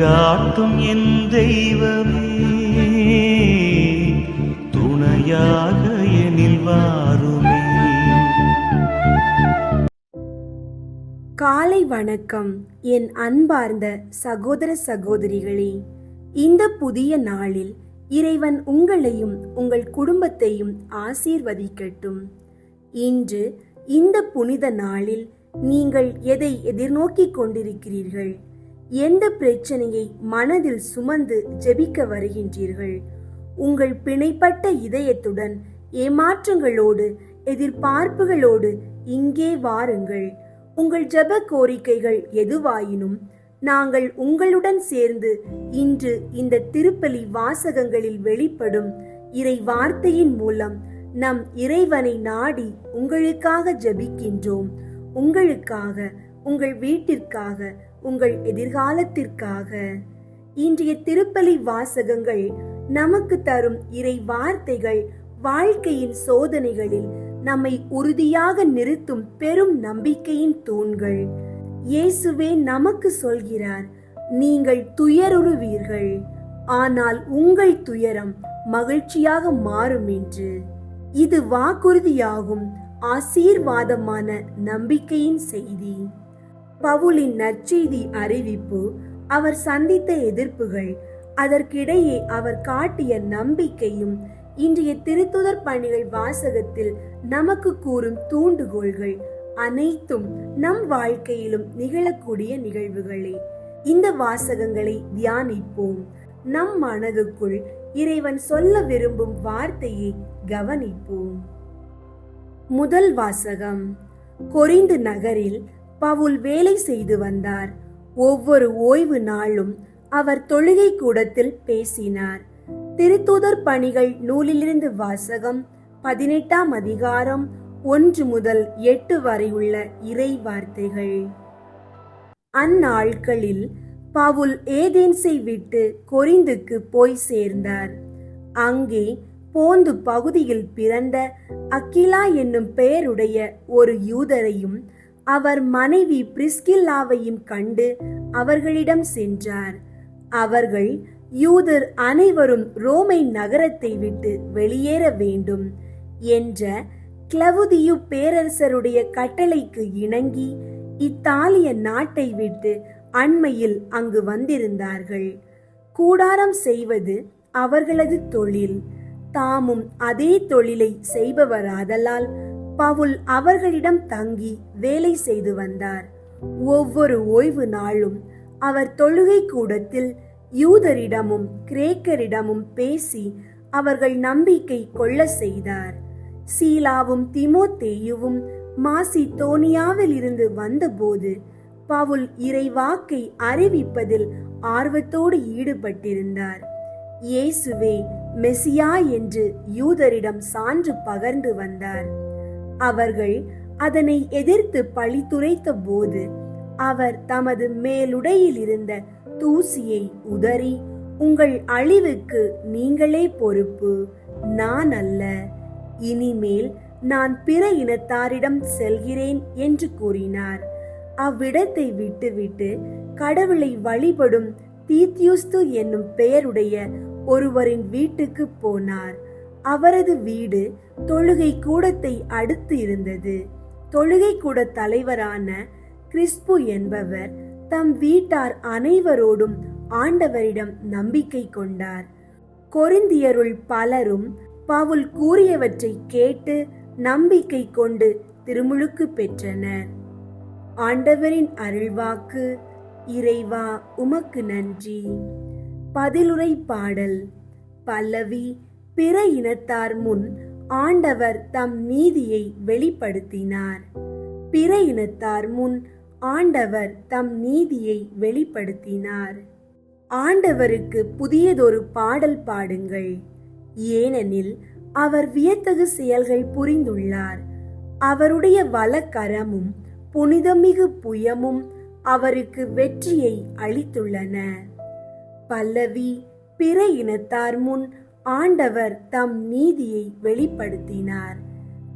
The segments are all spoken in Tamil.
வழிகாட்டும் என் தெய்வமே. துணையாக எனில் வாருமே. காலை வணக்கம் என் அன்பார்ந்த சகோதர சகோதரிகளே. இந்த புதிய நாளில் இறைவன் உங்களையும் உங்கள் குடும்பத்தையும் ஆசீர்வதிக்கட்டும். இன்று இந்த புனித நாளில் நீங்கள் எதை எதிர்நோக்கிக் கொண்டிருக்கிறீர்கள்? எந்த பிரச்சனையை மனதில் சுமந்து ஜெபிக்க வருகின்றீர்கள்? உங்கள் பிணைப்பட்ட இதயத்துடன் ஏமாற்றங்களோடு எதிர்பார்ப்புகளோடு இங்கே வாருங்கள். உங்கள் ஜெப கோரிக்கைகள் எதுவாயினும் நாங்கள் உங்களுடன் சேர்ந்து இன்று இந்த திருப்பலி வாசகங்களில் வெளிப்படும் இறை வார்த்தையின் மூலம் நம் இறைவனை நாடி உங்களுக்காக ஜபிக்கின்றோம். உங்களுக்காக உங்கள் வீட்டிற்காக உங்கள் எதிர்காலத்திற்காக. இன்றைய திருப்பலி வாசகங்கள் நமக்கு தரும் இறை வார்த்தைகள் வாழ்க்கையின் சோதனைகளில் நம்மை உறுதியாக நிறுத்தும் பெரும் நம்பிக்கையின் தூண்கள். இயேசுவே நமக்கு சொல்கிறார் நீங்கள் துயருவீர்கள் ஆனால் உங்கள் துயரம் மகிழ்ச்சியாக மாறும் என்று. இது வாக்குறுதியாகும் ஆசீர்வாதமான நம்பிக்கையின் செய்தி. பவுலின் நற்செய்தி அறிவிப்பு அவர் சந்தித்த எதிர்ப்புகள் அதற்கிடையே அவர் காட்டிய நம்பிக்கையும் இன்றைய திருத்துதர் பணிகள் வாசகத்தில் நமக்கு கூறும் தூண்டுகோள்கள் அனைத்தும் நம் வாழ்க்கையிலும் நிகழக்கூடிய நிகழ்வுகளே. இந்த வாசகங்களை தியானிப்போம். நம் மனதுக்குள் இறைவன் சொல்ல விரும்பும் வார்த்தையை கவனிப்போம். முதல் வாசகம் கொரிந்து நகரில் பவுல் வேலை செய்து வந்தார். ஒவ்வொரு ஓய்வு நாளும் அவர் தொழுகை கூடத்தில் பேசினார். திருத்தூதர் பணிகள் நூலிலிருந்து வாசகம் பதினெட்டாம் அதிகாரம் ஒன்று முதல் எட்டு வரை உள்ள இறை வார்த்தைகள். அந்நாட்களில் பவுல் ஏதேன்ஸை விட்டு கொரிந்துக்கு போய் சேர்ந்தார். அங்கே போந்து பகுதியில் பிறந்த அக்கிலா என்னும் பெயருடைய ஒரு யூதரையும் அவர் மனைவி பிரிஸ்கில்லாவையும் கண்டு அவர்களிடம் சென்றார். அவர்கள் யூதர் அனைவரும் ரோமை நகரத்தை விட்டு வெளியேற வேண்டும் என்ற கிளவுதியு பேரரசருடைய கட்டளைக்கு இணங்கி இத்தாலிய நாட்டை விட்டு அண்மையில் அங்கு வந்திருந்தார்கள். கூடாரம் செய்வது அவர்களது தொழில். தாமும் அதே தொழிலை செய்பவராதலால் பவுல் அவர்களிடம் தங்கி வேலை செய்து வந்தார். ஒவ்வொரு ஓய்வு நாளும் அவர் தொழுகை கூடத்தில் யூதரிடமும் கிரேக்கரிடமும் பேசி அவர்கள் நம்பிக்கை கொள்ள செய்தார். சீலாவும் திமோத்தேயுவும் மாசி தோனியாவில் இருந்து வந்தபோது பவுல் இறைவாக்கை அறிவிப்பதில் ஆர்வத்தோடு ஈடுபட்டிருந்தார். இயேசுவே மெசியா என்று யூதரிடம் சான்று பகர்ந்து வந்தார். அவர்கள் அதனை எதிர்த்து பழித்துரைத்த போது அவர் தமது மேலுடையில் இருந்த தூசியை உதறி உங்கள் அழிவுக்கு நீங்களே பொறுப்பு நான் அல்ல. இனிமேல் நான் பிற இனத்தாரிடம் செல்கிறேன் என்று கூறினார். அவ்விடத்தை விட்டுவிட்டு கடவுளை வழிபடும் தீத்யூஸ்து என்னும் பெயருடைய ஒருவரின் வீட்டுக்கு போனார். அவரது வீடு தொழுகை கூடத்தை அடுத்து இருந்தது. தொழுகை கூட தலைவரான கிறிஸ்பு என்பவர் தம் வீட்டார் அனைவரோடும் ஆண்டவரிடம் நம்பிக்கை கொண்டார். கொரிந்தியருள் பலரும் பவுல் கூறியவற்றை கேட்டு நம்பிக்கை கொண்டு திருமுழுக்கு பெற்றனர். ஆண்டவரின் அருள்வாக்கு இறைவா உமக்கு நன்றி. பதிலுரை பாடல் பல்லவி பிற இனத்தார் முன் ஆண்டவர் தம் நீதியை வெளிப்படுத்தினார். பிற இனத்தார் முன் ஆண்டவர் தம் நீதியை வெளிப்படுத்தினார். ஆண்டவருக்கு புதியதொரு பாடல் பாடுங்கள். ஏனெனில் அவர் வியத்தகு செயல்கள் புரிந்துள்ளார். அவருடைய வலக்கரமும் புனிதமிகு புயமும் அவருக்கு வெற்றியை அளித்துள்ளன. பல்லவி பிற இனத்தார் முன் ஆண்டவர் தம் நீதியை வெளிப்படுத்தினார்.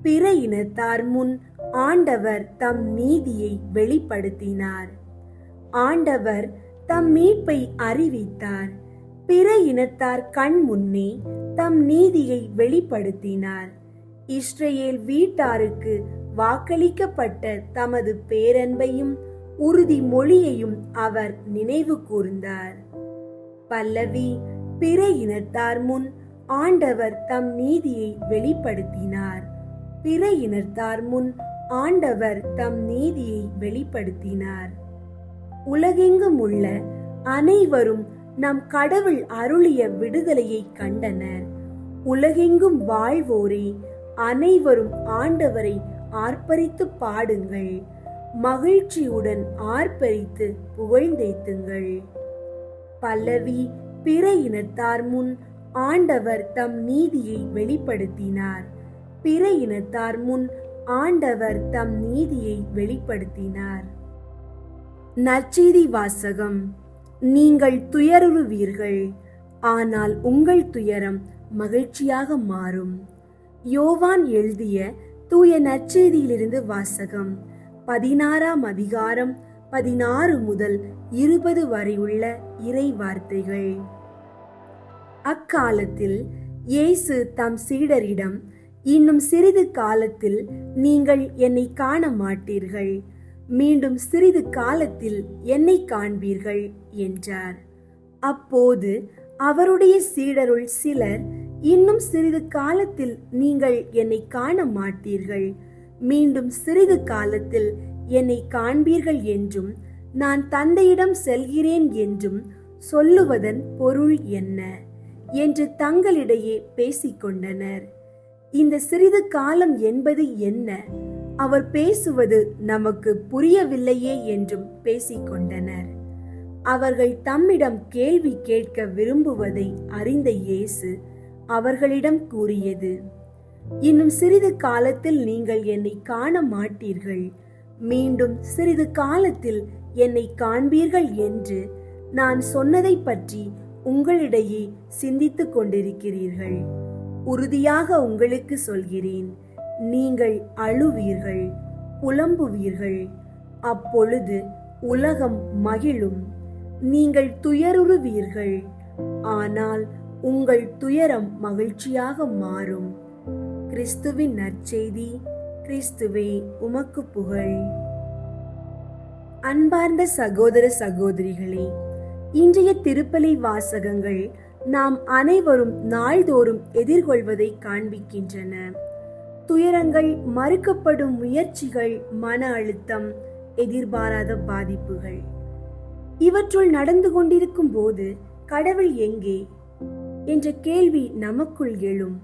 பிற இனத்தார் முன் ஆண்டவர் தம் நீதியை வெளிப்படுத்தினார். ஆண்டவர் தம் மீட்பை அறிவித்தார். பிற இனத்தார் கண் முன்னே தம் நீதியை வெளிப்படுத்தினார். இஸ்ரேல் வீட்டாருக்கு வாக்களிக்கப்பட்ட தமது பேரன்பையும் உறுதி மொழியையும் அவர் நினைவு கூர்ந்தார். பல்லவி பிற இனத்தார் முன் ஆண்டவர் தம் நீதியை வெளிப்படுத்தினார். பிற இனத்தார் முன் ஆண்டவர் தம் நீதியை வெளிப்படுத்தினார். உலகெங்கும் உள்ள அனைவரும் நம் கடவுள் அருளிய விடுதலையை கண்டனர். உலகெங்கும் வாழ்வோரே அனைவரும் ஆண்டவரை ஆர்ப்பரித்து பாடுங்கள். மகிழ்ச்சியுடன் ஆர்ப்பரித்து புகழ்ந்தேத்துங்கள். பல்லவி பிற இனத்தார் முன் ஆண்டவர் தம் நீதியை வெளிப்படுத்தினார். பிற இனத்தார் முன் ஆண்டவர் தம் நீதியை வெளிப்படுத்தினார். நற்செய்தி வாசகம். நீங்கள் துயருவீர்கள் ஆனால் உங்கள் துயரம் மகிழ்ச்சியாக மாறும். யோவான் எழுதிய தூய நற்செய்தியிலிருந்து வாசகம். பதினாறாம் அதிகாரம் பதினாறு முதல் இருபது வரை உள்ள இறை வார்த்தைகள். அக்காலத்தில் இயேசு தம் சீடரிடம் இன்னும் சிறிது காலத்தில் நீங்கள் என்னை காண மாட்டீர்கள் மீண்டும் சிறிது காலத்தில் என்னை காண்பீர்கள் என்றார். அப்போது அவருடைய சீடருள் சிலர் இன்னும் சிறிது காலத்தில் நீங்கள் என்னை காண மாட்டீர்கள் மீண்டும் சிறிது காலத்தில் என்னை காண்பீர்கள் என்றும் நான் தந்தையிடம் செல்கிறேன் என்றும் சொல்லுவதன் பொருள் என்ன? என்று தங்களிடையே பேசிக்கொண்டனர். இந்த சிறிது காலம் என்பது என்ன? அவர் பேசுவது நமக்கு புரியவில்லையே என்றும் பேசிக்கொண்டனர். அவர்கள் தம்மிடம் கேள்வி கேட்க விரும்புவதை அறிந்த இயேசு அவர்களிடம் கூறியது இன்னும் சிறிது காலத்தில் நீங்கள் என்னை காண மாட்டீர்கள். மீண்டும் சிறிது காலத்தில் என்னை காண்பீர்கள் என்று நான் சொன்னதை பற்றி உங்களிடையே சிந்தித்துக் கொண்டிருக்கிறீர்கள். உறுதியாக உங்களுக்கு சொல்கிறேன் நீங்கள் அழுவீர்கள் புலம்புவீர்கள். அப்பொழுது உலகம் மகிழும். நீங்கள் துயருறுவீர்கள். ஆனால் உங்கள் துயரம் மகிழ்ச்சியாக மாறும். கிறிஸ்துவின் நற்செய்தி கிறிஸ்துவே உமக்கு புகழ். அன்பார்ந்த சகோதர சகோதரிகளே இன்றைய திருப்பலி வாசகங்கள் நாம் அனைவரும் நாள்தோறும் எதிர்கொள்வதை காண்பிக்கின்றன. துயரங்கள் மறுக்கப்படும் முயற்சிகள் மன அழுத்தம் எதிர்பாராத பாதிப்புகள். இவற்றுள் நடந்து கொண்டிருக்கும் போது கடவுள் எங்கே? என்ற கேள்வி நமக்குள் எழும்.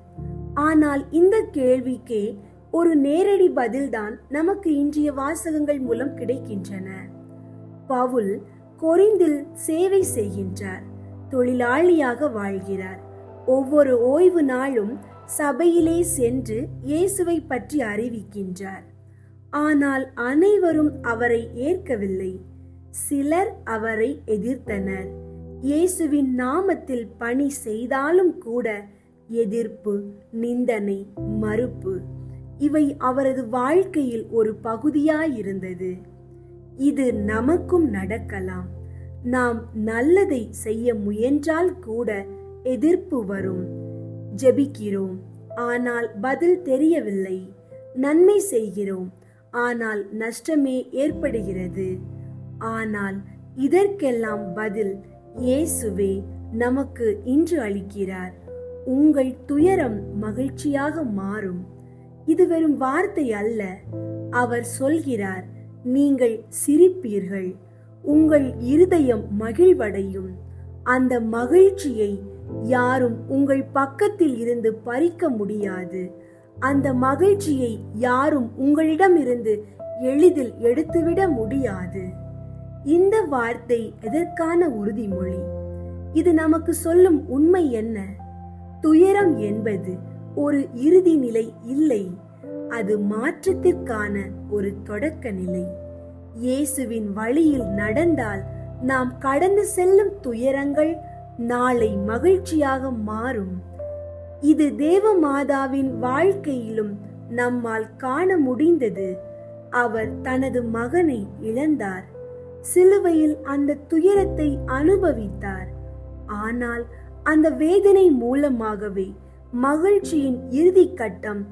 ஆனால் இந்த கேள்விக்கே ஒரு நேரடி பதில்தான் நமக்கு இன்றைய வாசகங்கள் மூலம் கிடைக்கின்றன. பவுல் கொரிந்தில் சேவை செய்கின்றார். தொழிலாளியாக வாழ்கிறார். ஒவ்வொரு ஓய்வு நாளும் சபையிலே சென்று இயேசுவை பற்றி அறிவிக்கின்றார். ஆனால் அனைவரும் அவரை ஏற்கவில்லை. சிலர் அவரை எதிர்த்தனர். இயேசுவின் நாமத்தில் பணி செய்தாலும் கூட எதிர்ப்பு நிந்தனை மறுப்பு இவை அவரது வாழ்க்கையில் ஒரு பகுதியாயிருந்தது. இது நமக்கும் நடக்கலாம். நாம் நல்லதை செய்ய முயன்றால் கூட எதிர்ப்பு வரும். ஜெபிக்கிறோம். ஆனால் பதில் தெரியவில்லை. நன்மை செய்கிறோம். ஆனால் நஷ்டமே ஏற்படுகிறது. ஆனால் இதற்கெல்லாம் பதில் இயேசுவே நமக்கு இன்று அளிக்கிறார். உங்கள் துயரம் மகிழ்ச்சியாக மாறும். இது வெறும் வார்த்தை அல்ல. அவர் சொல்கிறார் நீங்கள் சிரிப்பீர்கள். உங்கள் இருதயம் மகிழ்வடையும். அந்த மகிழ்ச்சியை யாரும் உங்கள் பக்கத்தில் இருந்து பறிக்க முடியாது. அந்த மகிழ்ச்சியை யாரும் உங்களிடமிருந்து எளிதில் எடுத்துவிட முடியாது. இந்த வார்த்தை எதற்கான உறுதிமொழி? இது நமக்கு சொல்லும் உண்மை என்ன? துயரம் என்பது ஒரு இறுதி நிலை இல்லை. அது மாற்றத்திற்கான ஒரு தொடக்க நிலை. இயேசுவின் வழியில் நடந்தால் நாம் கடந்து செல்லும் துயரங்கள் நாளை மகிழ்ச்சியாக மாறும். இது தேவ மாதாவின் வாழ்க்கையிலும் நம்மால் காண முடிந்தது. அவர் தனது மகனை இழந்தார். சிலுவையில் அந்த துயரத்தை அனுபவித்தார். ஆனால் அந்த வேதனை மூலமாகவே மகிழ்ச்சியின் இறுதி கட்டம்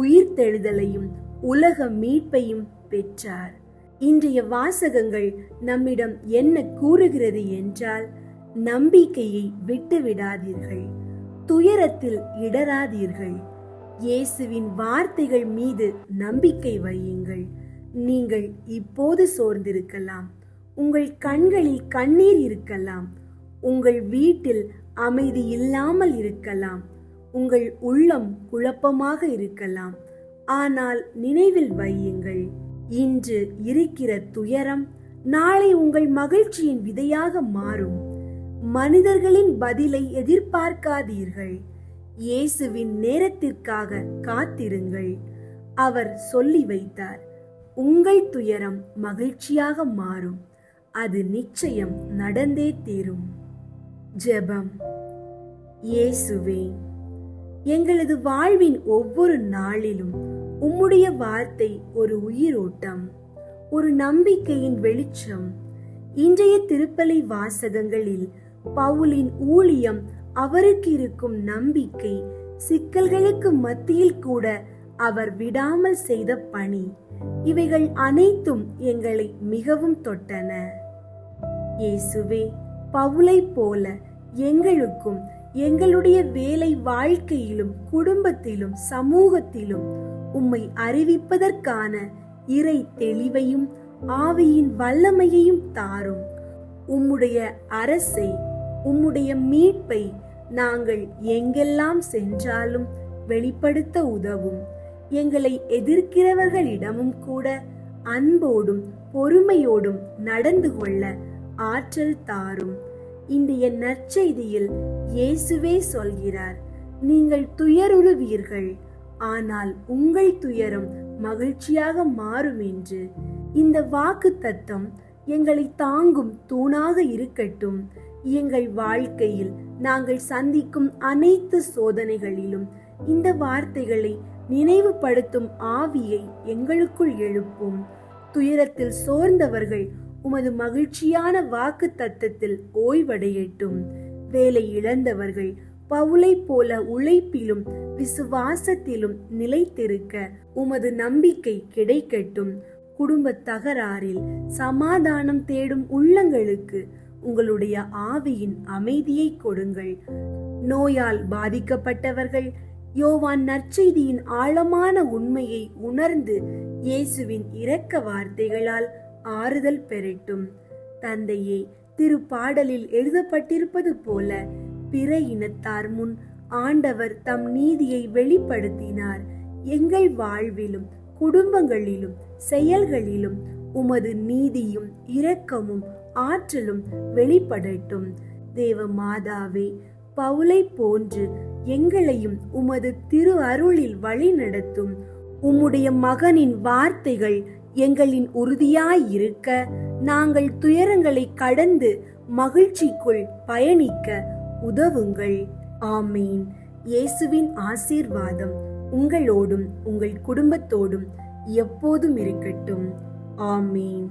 உயிர்த்தெழுதலையும் உலக மீட்பையும் பெற்றார். இன்றைய வாசகங்கள் நம்மிடம் என்ன கூறுகிறது என்றால் நம்பிக்கையை விட்டுவிடாதீர்கள் துயரத்தில் இடராதீர்கள் இயேசுவின் வார்த்தைகள் மீது நம்பிக்கை வையுங்கள். நீங்கள் இப்போது சோர்ந்திருக்கலாம். உங்கள் கண்களில் கண்ணீர் இருக்கலாம். உங்கள் வீட்டில் அமைதி இல்லாமல் இருக்கலாம். உங்கள் உள்ளம் குழப்பமாக இருக்கலாம். ஆனால் நினைவில் வையுங்கள். இன்று இருக்கிற துயரம் நாளை உங்கள் மகிழ்ச்சியின் விதையாக மாறும். மனிதர்களின் பதிலை எதிர்பார்க்காதீர்கள். இயேசுவின் நேரத்திற்காக காத்திருங்கள். அவர் சொல்லி வைத்தார் உங்கள் துயரம் மகிழ்ச்சியாக மாறும். அது நிச்சயம் நடந்தே தீரும். ஜெபம். இயேசுவே எங்களது வாழ்வின் ஒவ்வொரு நாளிலும் உம்முடைய வார்த்தை ஒரு உயிரோட்டம் ஒரு நம்பிக்கையின் வெளிச்சம். இன்றைய திருப்பலை வாசகங்களில் பவுலின் ஊழியம் அவருக்கு இருக்கும் நம்பிக்கை சிக்கல்களுக்கு மத்தியில் கூட அவர் விடாமல் செய்த பணி. இவைகள் அனைத்தும் எங்களை மிகவும் தொட்டன. இயேசுவே பவுலை போல எங்களுக்கும் எங்களுடைய வேலை வாழ்க்கையிலும் குடும்பத்திலும் சமூகத்திலும் உம்மை அறிவிப்பதற்கான இறை தெளிவையும் ஆவியின் வல்லமையையும் தாரும். உம்முடைய அரசை உம்முடைய மீட்பை நாங்கள் எங்கெல்லாம் சென்றாலும் வெளிப்படுத்த உதவும். எங்களை எதிர்க்கிறவர்களிடமும் கூட அன்போடும் பொறுமையோடும் நடந்து கொள்ள ஆற்றல் தாரும். இன்றைய நற்செய்தியில் இயேசுவே சொல்கிறார். நீங்கள் துயருவீர்கள் ஆனால் உங்கள் துயரம் மகிழ்ச்சியாக மாறும் என்று. இந்த வாக்கு தத்தம் எங்களை தாங்கும் தூணாக இருக்கட்டும். எங்கள் வாழ்க்கையில் நாங்கள் சந்திக்கும் அனைத்து சோதனைகளிலும் இந்த வார்த்தைகளை நினைவுபடுத்தும் ஆவியை எங்களுக்குள் எழுப்பும். துயரத்தில் சோர்ந்தவர்கள் உமது மகிழ்ச்சியான வாக்கு தத்தத்தில் ஓய்வடையட்டும். வேலை இழந்தவர்கள் பவுலை போல உழைப்பிலும் விசுவாசத்திலும் நிலைத்திருக்க உமது நம்பிக்கை கிடைக்கட்டும். குடும்ப தகராறில் சமாதானம் தேடும் உள்ளங்களுக்கு உங்களுடைய ஆவியின் அமைதியை கொடுங்கள். நோயால் பாதிக்கப்பட்டவர்கள் யோவான் நற்செய்தியின் ஆழமான உண்மையை உணர்ந்து இயேசுவின் இரக்க வார்த்தைகளால் ஆறுதல் பெறட்டும். தந்தையே திருப்பாடலில் எழுதப்பட்டிருப்பது போல பிற இனத்தார் முன் ஆண்டவர் தம் நீதியை வெளிப்படுத்தினார். எங்கள் வாழ்விலும் குடும்பங்களிலும் செயல்களிலும் உமது நீதியும் இரக்கமும் ஆற்றலும் வெளிப்படட்டும். தேவ மாதாவே பவுலை போன்று எங்களையும் உமது திரு அருளில் வழி நடத்தும் உம்முடைய மகனின் வார்த்தைகள் எங்களின் உறுதியாயிருக்க நாங்கள் துயரங்களை கடந்து மகிழ்ச்சிக்குள் பயணிக்க உதவுங்கள். ஆமீன். இயேசுவின் ஆசீர்வாதம் உங்களோடும் உங்கள் குடும்பத்தோடும் எப்போதும் இருக்கட்டும். ஆமீன்.